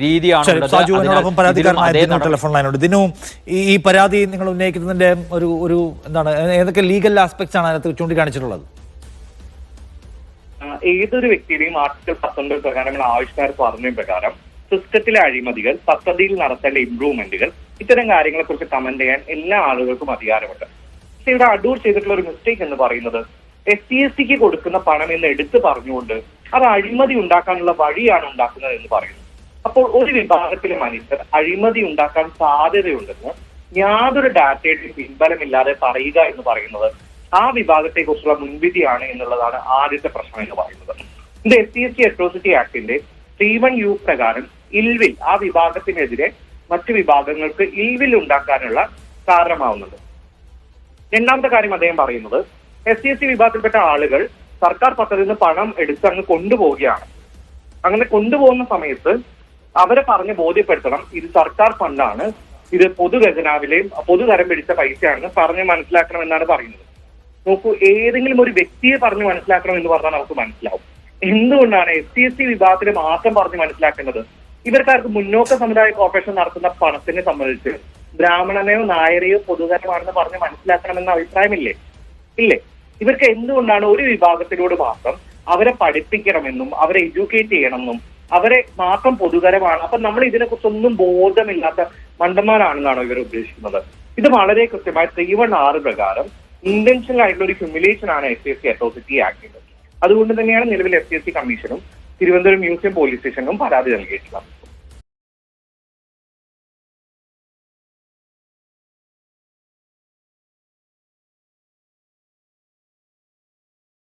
രീതിയാണ് ശരി ഉള്ളത്. സാജു അതിനാൽ എന്നോടൊപ്പം ഇതിലും പരാതിക്കാരനായ അതേ ദിനു നടപടി- ടെലിഫോൺ ലൈനുണ്ട് ദിനു ഈ പരാതി നിങ്ങൾ ഉന്നയിക്കുന്നതിന്റെ ഒരു ഒരു എന്താണ് ഏതൊക്കെ ലീഗൽ ആസ്പെക്ട്സ് ആണ് അതിനകത്ത് ചൂണ്ടിക്കാണിച്ചിട്ടുള്ളത്? ഏതൊരു വ്യക്തിയുടെയും ആർട്ടിക്കിൾ പത്തൊൻപത് പ്രകാരമുള്ള ആവശ്യക്കാർ പറഞ്ഞ പ്രകാരം സിസ്റ്റത്തിലെ അഴിമതികൾ പദ്ധതിയിൽ നടത്തേണ്ട ഇംപ്രൂവ്മെന്റുകൾ ഇത്തരം കാര്യങ്ങളെ കുറിച്ച് കമന്റ് ചെയ്യാൻ എല്ലാ ആളുകൾക്കും അധികാരമുണ്ട്. പക്ഷെ ഇവിടെ അടൂർ ചെയ്തിട്ടുള്ള ഒരു മിസ്റ്റേക്ക് എന്ന് പറയുന്നത് എസ് സി എസ് സിക്ക് കൊടുക്കുന്ന പണം എന്ന് എടുത്തു പറഞ്ഞുകൊണ്ട് അത് അഴിമതി ഉണ്ടാക്കാനുള്ള വഴിയാണ് ഉണ്ടാക്കുന്നത് എന്ന് പറയുന്നു. അപ്പോൾ ഒരു വിഭാഗത്തിലെ മനുഷ്യർ അഴിമതി ഉണ്ടാക്കാൻ സാധ്യതയുണ്ടെന്ന് യാതൊരു ഡാറ്റയുടെ പിൻബലമില്ലാതെ പറയുക എന്ന് പറയുന്നത് ആ വിഭാഗത്തെ കുറിച്ചുള്ള മുൻവിധിയാണ് എന്നുള്ളതാണ് ആദ്യത്തെ പ്രശ്നം എന്ന് പറയുന്നത്. ഇത് S C S T atrocity ആക്ടിന്റെ സ്ത്രീവൺ one U പ്രകാരം ഇൽവിൽ ആ വിഭാഗത്തിനെതിരെ മറ്റു വിഭാഗങ്ങൾക്ക് ഇൽവിൽ ഉണ്ടാക്കാനുള്ള കാരണമാവുന്നുണ്ട്. രണ്ടാമത്തെ കാര്യം അദ്ദേഹം പറയുന്നത് എസ് സി എസ് ടി വിഭാഗത്തിൽപ്പെട്ട ആളുകൾ സർക്കാർ പദ്ധതിയിൽ നിന്ന് പണം എടുത്ത് അങ്ങ് കൊണ്ടുപോവുകയാണ്. അങ്ങനെ കൊണ്ടുപോകുന്ന സമയത്ത് അവരെ പറഞ്ഞ് ബോധ്യപ്പെടുത്തണം. ഇത് സർക്കാർ ഫണ്ടാണ്. ഇത് പൊതുഖജനാവിലെയും പൊതുതരം പിടിച്ച പൈസയാണെന്ന് പറഞ്ഞ് മനസ്സിലാക്കണം എന്നാണ് പറയുന്നത്. നോക്കൂ ഏതെങ്കിലും ഒരു വ്യക്തിയെ പറഞ്ഞ് മനസ്സിലാക്കണം എന്ന് പറഞ്ഞാൽ നമുക്ക് മനസ്സിലാവും. എന്തുകൊണ്ടാണ് എസ് സി എസ് ടി വിഭാഗത്തിന് മാത്രം പറഞ്ഞ് മനസ്സിലാക്കേണ്ടത്? ഇവർക്കാർക്ക് മുന്നോക്ക സമുദായ കോർപ്പറേഷൻ നടത്തുന്ന പണത്തിനെ സംബന്ധിച്ച് ബ്രാഹ്മണനെയോ നായരെയോ പൊതുതരമാണെന്ന് പറഞ്ഞ് മനസ്സിലാക്കണമെന്ന അഭിപ്രായമില്ലേ? ഇല്ലേ? ഇവർക്ക് എന്തുകൊണ്ടാണ് ഒരു വിഭാഗത്തിലൂടെ മാത്രം അവരെ പഠിപ്പിക്കണമെന്നും അവരെ എഡ്യൂക്കേറ്റ് ചെയ്യണമെന്നും അവരെ മാത്രം പൊതുകരമാണ്. അപ്പൊ നമ്മൾ ഇതിനെക്കുറിച്ചൊന്നും ബോധമില്ലാത്ത മണ്ടന്മാരാണെന്നാണോ ഇവർ ഉദ്ദേശിക്കുന്നത്? ഇത് വളരെ കൃത്യമായി ത്രീ വൺ ആറ് പ്രകാരം ഇന്റൻഷനൽ ആയിട്ടുള്ള ഒരു ഹ്യൂമിലേഷൻ ആണ് S C S C authority ആക്കിയത് അതുകൊണ്ട് തന്നെയാണ് നിലവിൽ എസ് സി എസ് സി കമ്മീഷനും തിരുവനന്തപുരം മ്യൂസിയം പോലീസ് സ്റ്റേഷനും പരാതി നൽകിയിട്ടുള്ളത്.